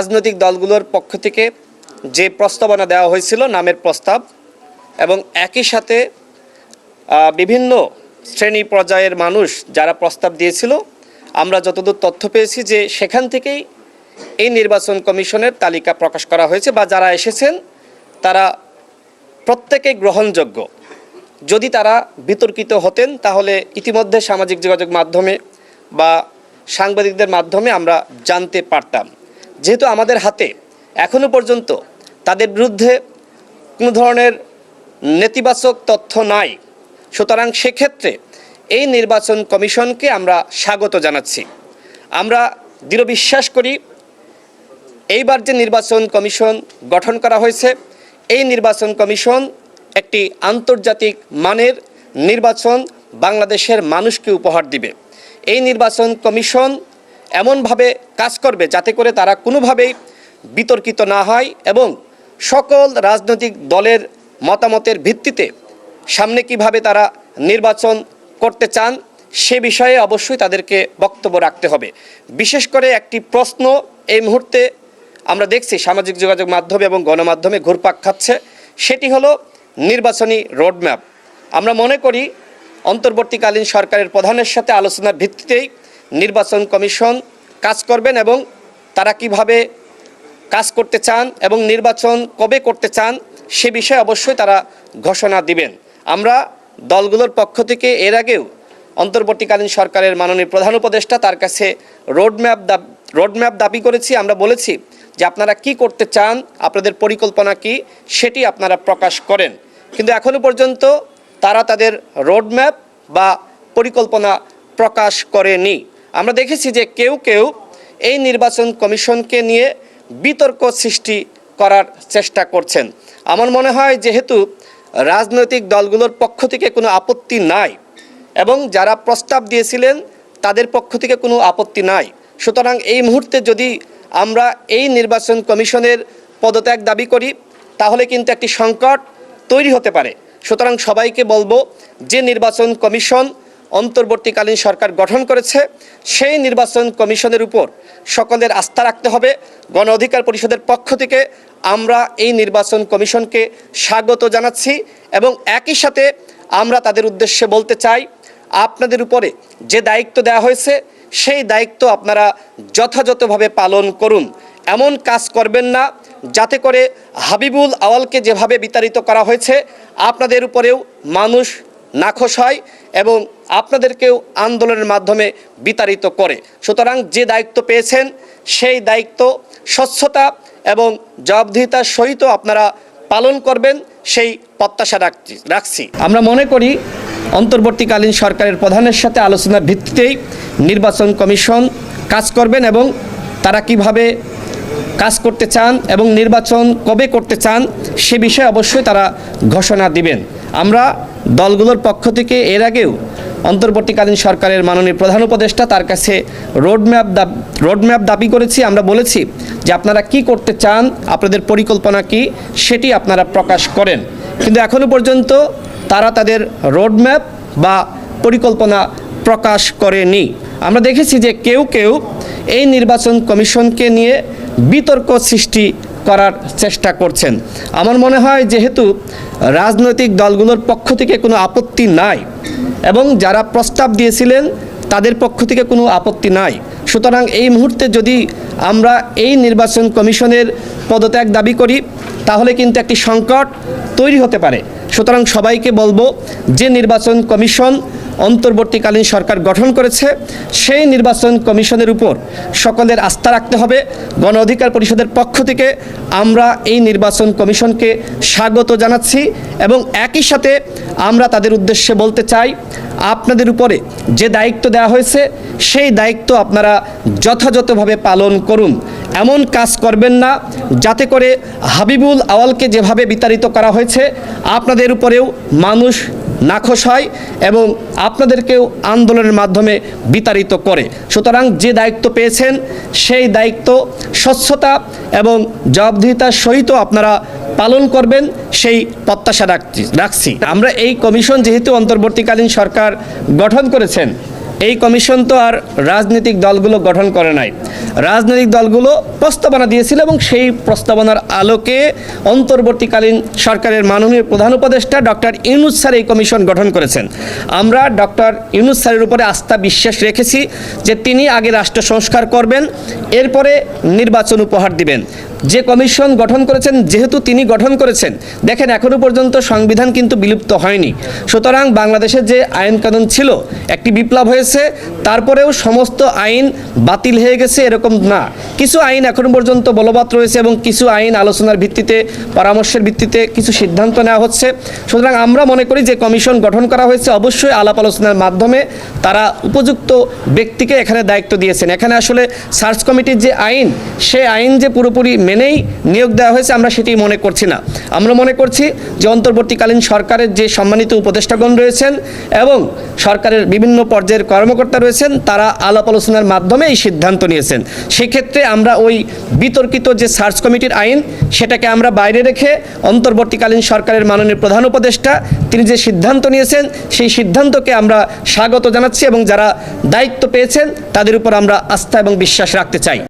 রাজনৈতিক দলগুলোর পক্ষ থেকে যে প্রস্তাবনা দেওয়া হয়েছিল নামের প্রস্তাব এবং একই সাথে বিভিন্ন শ্রেণি পর্যায়ের মানুষ যারা প্রস্তাব দিয়েছিল, আমরা যতদূর তথ্য পেয়েছি যে সেখান থেকেই এই নির্বাচন কমিশনের তালিকা প্রকাশ করা হয়েছে বা যারা এসেছেন, তারা প্রত্যেকেই গ্রহণযোগ্য। যদি তারা বিতর্কিত হতেন, তাহলে ইতিমধ্যে সামাজিক যোগাযোগ মাধ্যমে বা সাংবাদিকদের মাধ্যমে আমরা জানতে পারতাম। যেহেতু আমাদের হাতে এখনও পর্যন্ত তাদের বিরুদ্ধে কোনো ধরনের নেতিবাচক তথ্য নাই। সুতরাং সেক্ষেত্রে এই নির্বাচন কমিশনকে আমরা স্বাগত জানাচ্ছি। আমরা দৃঢ় বিশ্বাস করি, এইবার যে নির্বাচন কমিশন গঠন করা হয়েছে, এই নির্বাচন কমিশন একটি আন্তর্জাতিক মানের নির্বাচন বাংলাদেশের মানুষকে উপহার দিবে। এই নির্বাচন কমিশন এমনভাবে কাজ করবে যাতে করে তারা কোনোভাবেই বিতর্কিত না হয় এবং সকল রাজনৈতিক দলের মতামতের ভিত্তিতে সামনে কীভাবে তারা নির্বাচন করতে চান সে বিষয়ে অবশ্যই তাদেরকে বক্তব্য রাখতে হবে। বিশেষ করে একটি প্রশ্ন এই মুহূর্তে আমরা দেখছি, সামাজিক যোগাযোগ মাধ্যমে এবং গণমাধ্যমে ঘুরপাক খাচ্ছে, সেটি হলো নির্বাচনী রোডম্যাপ। আমরা মনে করি, অন্তর্বর্তীকালীন সরকারের প্রধানের সাথে আলোচনার ভিত্তিতেই নির্বাচন কমিশন কাজ করবেন এবং তারা কীভাবে কাজ করতে চান এবং নির্বাচন কবে করতে চান সে বিষয়ে অবশ্যই তারা ঘোষণা দিবেন। আমরা দলগুলোর পক্ষ থেকে এর আগেও অন্তর্বর্তীকালীন সরকারের মাননীয় প্রধান উপদেষ্টা তার কাছে রোডম্যাপ দাব রোডম্যাপ দাবি করেছি। আমরা বলেছি যে আপনারা কি করতে চান, আপনাদের পরিকল্পনা কি, সেটি আপনারা প্রকাশ করেন। কিন্তু এখনও পর্যন্ত তারা তাদের রোডম্যাপ বা পরিকল্পনা প্রকাশ করেনি। আমরা দেখেছি যে কেউ কেউ এই নির্বাচন কমিশনকে নিয়ে বিতর্ক সৃষ্টি করার চেষ্টা করছেন। আমার মনে হয় যেহেতু রাজনৈতিক দলগুলোর পক্ষ থেকে কোনো আপত্তি নাই এবং যারা প্রস্তাব দিয়েছিলেন তাদের পক্ষ থেকে কোনো আপত্তি নাই। সুতরাং এই মুহূর্তে যদি আমরা এই নির্বাচন কমিশনের পদত্যাগ দাবি করি, তাহলে কিন্তু একটি সংকট তৈরি হতে পারে। সুতরাং সবাইকে বলব, যে নির্বাচন কমিশন অন্তর্বর্তীকালীন সরকার গঠন করেছে, সেই নির্বাচন কমিশনের উপর সকলের আস্থা রাখতে হবে। গণ অধিকার পরিষদের পক্ষ থেকে আমরা এই নির্বাচন কমিশনকে স্বাগত জানাচ্ছি এবং একই সাথে আমরা তাদের উদ্দেশ্যে বলতে চাই, আপনাদের উপরে যে দায়িত্ব দেওয়া হয়েছে, সেই দায়িত্ব আপনারা যথাযথভাবে পালন করুন। এমন কাজ করবেন না, যাতে করে হাবিবুল আওয়ালকে যেভাবে বিতাড়িত করা হয়েছে, আপনাদের উপরেও মানুষ নাখোশ হয়। এবং আপনাদেরকেও আন্দোলনের মাধ্যমে বিতাড়িত করে। সুতরাং যে দায়িত্ব পেয়েছেন, সেই দায়িত্ব, স্বচ্ছতা এবং জবাবদিহিতার সহিত আপনারা পালন করবেন, সেই প্রত্যাশা রাখছি রাখছি। আমরা মনে করি, অন্তর্বর্তীকালীন সরকারের প্রধানের সাথে আলোচনার ভিত্তিতেই নির্বাচন কমিশন কাজ করবেন এবং তারা কীভাবে কাজ করতে চান এবং নির্বাচন কবে করতে চান, সে বিষয়ে অবশ্যই তারা ঘোষণা দিবেন। আমরা দলগুলোর পক্ষ থেকে এর আগেও অন্তর্বর্তীকালীন সরকারের মাননীয় প্রধান উপদেষ্টা তার কাছে রোডম্যাপ দাব রোডম্যাপ দাবি করেছি, আমরা বলেছি যে আপনারা কি করতে চান, আপনাদের পরিকল্পনা কি, সেটি আপনারা প্রকাশ করেন। কিন্তু এখনও পর্যন্ত তারা তাদের রোডম্যাপ বা পরিকল্পনা প্রকাশ করেনি। আমরা দেখেছি যে কেউ কেউ এই নির্বাচন কমিশনকে নিয়ে বিতর্ক সৃষ্টি করার চেষ্টা করছেন। আমার মনে হয় যেহেতু রাজনৈতিক দলগুলোর পক্ষ থেকে কোনো আপত্তি নাই এবং যারা প্রস্তাব দিয়েছিলেন তাদের পক্ষ থেকে কোনো আপত্তি নাই। সুতরাং এই মুহূর্তে যদি আমরা এই নির্বাচন কমিশনের পদত্যাগ দাবি করি, তাহলে কিন্তু একটি সংকট তৈরি হতে পারে। সুতরাং সবাইকে বলব, যে নির্বাচন কমিশন অন্তর্বর্তীকালীন সরকার গঠন করেছে, সেই নির্বাচন কমিশনের উপর সকলের আস্থা রাখতে হবে। গণ অধিকার পরিষদের পক্ষ থেকে আমরা এই নির্বাচন কমিশনকে স্বাগত জানাচ্ছি এবং একই সাথে আমরা তাদের উদ্দেশ্যে বলতে চাই, আপনাদের উপরে যে দায়িত্ব দেওয়া হয়েছে, সেই দায়িত্ব আপনারা যথাযথভাবে পালন করুন। এমন কাজ করবেন না, যাতে করে হাবিবুল আওয়ালকে যেভাবে বিতাড়িত করা হয়েছে, আপনাদের উপরেও মানুষ নাখোশ হয় এবং আপনাদেরকেও আন্দোলনের মাধ্যমে বিতাড়িত করে। সুতরাং যে দায়িত্ব পেয়েছেন, সেই দায়িত্ব, স্বচ্ছতা এবং জবাবদিহিতার সহিত আপনারা পালন করবেন, সেই প্রত্যাশা রাখছি রাখছি। আমরা এই কমিশন যেহেতু অন্তর্বর্তীকালীন সরকার গঠন করেছেন এই কমিশন তো আর রাজনৈতিক দলগুলো গঠন করে নাই। রাজনৈতিক দলগুলো প্রস্তাবনা দিয়েছিল এবং সেই প্রস্তাবনার আলোকে অন্তর্বর্তীকালীন সরকারের মাননীয় প্রধান উপদেষ্টা ডক্টর ইউনুস স্যার এই কমিশন গঠন করেছেন। আমরা ডক্টর ইউনুস স্যারের উপরে আস্থা বিশ্বাস রেখেছি যে তিনি আগে রাষ্ট্র সংস্কার করবেন, এরপরে নির্বাচন উপহার দিবেন। যে কমিশন গঠন করেছেন, যেহেতু তিনি গঠন করেছেন, দেখেন এখনও পর্যন্ত সংবিধান কিন্তু বিলুপ্ত হয়নি। সুতরাং বাংলাদেশের যে আইন কানুন ছিল, একটি বিপ্লব হয়েছে তারপরেও সমস্ত আইন বাতিল হয়ে গেছে এরকম না। কিছু আইন এখনও পর্যন্ত বলবৎ রয়েছে এবং কিছু আইন আলোচনার ভিত্তিতে, পরামর্শের ভিত্তিতে কিছু সিদ্ধান্ত নেওয়া হচ্ছে। সুতরাং আমরা মনে করি যে কমিশন গঠন করা হয়েছে, অবশ্যই আলাপ আলোচনার মাধ্যমে তারা উপযুক্ত ব্যক্তিকে এখানে দায়িত্ব দিয়েছেন। এখানে আসলে সার্চ কমিটির যে আইন সে আইন যে পুরোপুরি মেনেই নিয়োগ দেওয়া হয়েছে, আমরা সেটি মনে করছি না। আমরা মনে করছি যে অন্তর্বর্তীকালীন সরকারের যে সম্মানিত উপদেষ্টাগণ রয়েছেন এবং সরকারের বিভিন্ন পর্যায়ের কর্মকর্তা রয়েছেন, তারা আলাপ আলোচনার মাধ্যমে এই সিদ্ধান্ত নিয়েছেন। সেক্ষেত্রে আমরা ওই বিতর্কিত যে সার্চ কমিটির আইন, সেটাকে আমরা বাইরে রেখে অন্তর্বর্তীকালীন সরকারের মাননীয় প্রধান উপদেষ্টা, তিনি যে সিদ্ধান্ত নিয়েছেন, সেই সিদ্ধান্তকে আমরা স্বাগত জানাচ্ছি এবং যারা দায়িত্ব পেয়েছেন, তাদের উপর আমরা আস্থা এবং বিশ্বাস রাখতে চাই।